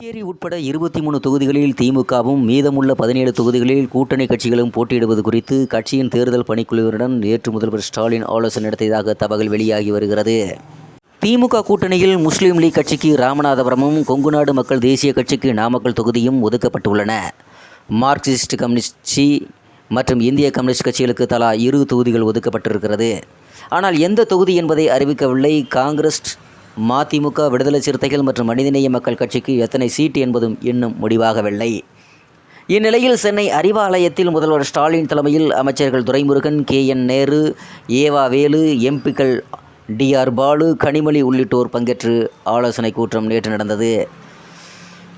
புதுச்சேரி உட்பட இருபத்தி மூணு தொகுதிகளில் திமுகவும் மீதமுள்ள பதினேழு தொகுதிகளில் கூட்டணி கட்சிகளும் போட்டியிடுவது குறித்து கட்சியின் தேர்தல் பணிக்குழுவினருடன் நேற்று முதல்வர் ஸ்டாலின் ஆலோசனை நடத்தியதாக தகவல் வெளியாகி வருகிறது. திமுக கூட்டணியில் முஸ்லீம் லீக் கட்சிக்கு ராமநாதபுரமும் கொங்குநாடு மக்கள் தேசிய கட்சிக்கு நாமக்கல் தொகுதியும் ஒதுக்கப்பட்டுள்ளன. மார்க்சிஸ்ட் கம்யூனிஸ்ட் மற்றும் இந்திய கம்யூனிஸ்ட் கட்சிகளுக்கு தலா இரு தொகுதிகள் ஒதுக்கப்பட்டிருக்கிறது. ஆனால் எந்த தொகுதி என்பதை அறிவிக்கவில்லை. காங்கிரஸ் மதிமுக விடுதலை சிறுத்தைகள் மற்றும் மனிதநேய மக்கள் கட்சிக்கு எத்தனை சீட் என்பதும் இன்னும் முடிவாகவில்லை. இந்நிலையில் சென்னை அறிவாலயத்தில் முதல்வர் ஸ்டாலின் தலைமையில் அமைச்சர்கள் துரைமுருகன் கே என் நேரு ஏவா வேலு எம்பிக்கள் டிஆர் பாலு கனிமொழி உள்ளிட்டோர் பங்கேற்று ஆலோசனை கூட்டம் நேற்று நடந்தது.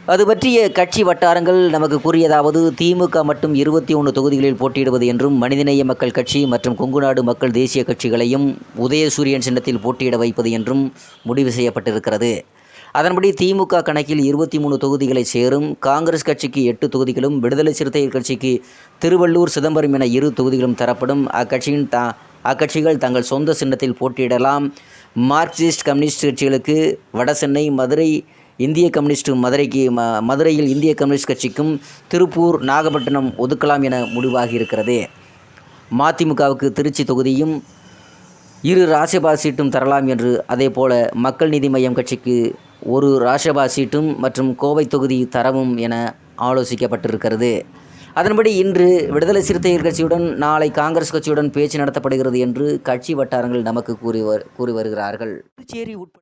அது பற்றிய கட்சி வட்டாரங்கள் நமக்கு கூறியதாவது திமுக மட்டும் இருபத்தி ஒன்று தொகுதிகளில் போட்டியிடுவது என்றும் மனிதநேய மக்கள் கட்சி மற்றும் கொங்குநாடு மக்கள் தேசிய கட்சிகளையும் உதயசூரியன் சின்னத்தில் போட்டியிட வைப்பது என்றும் முடிவு செய்யப்பட்டிருக்கிறது. அதன்படி திமுக கணக்கில் இருபத்தி மூணு தொகுதிகளை சேரும் காங்கிரஸ் கட்சிக்கு எட்டு தொகுதிகளும் விடுதலை சிறுத்தைகள் கட்சிக்கு திருவள்ளூர் சிதம்பரம் என இரு தொகுதிகளும் தரப்படும். அக்கட்சியின் த அக்கட்சிகள் தங்கள் சொந்த சின்னத்தில் போட்டியிடலாம். மார்க்சிஸ்ட் கம்யூனிஸ்ட் கட்சிகளுக்கு வடசென்னை மதுரை இந்திய கம்யூனிஸ்ட் மதுரைக்கு ம மதுரையில் இந்திய கம்யூனிஸ்ட் கட்சிக்கும் திருப்பூர் நாகப்பட்டினம் ஒதுக்கலாம் என முடிவாகி இருக்கிறது மதிமுகவுக்கு திருச்சி தொகுதியும் இரு ராஜ்யசபா சீட்டும் தரலாம் என்று அதே போல மக்கள் நீதி மய்யம் கட்சிக்கு ஒரு ராஜ்யசபா சீட்டும் மற்றும் கோவை தொகுதி தரவும் என ஆலோசிக்கப்பட்டிருக்கிறது. அதன்படி இன்று விடுதலை சிறுத்தைகள் கட்சியுடன் நாளை காங்கிரஸ் கட்சியுடன் பேச்சு நடத்தப்படுகிறது என்று கட்சி வட்டாரங்கள் நமக்கு கூறி வரு கூறி வருகிறார்கள். புதுச்சேரி உட்பட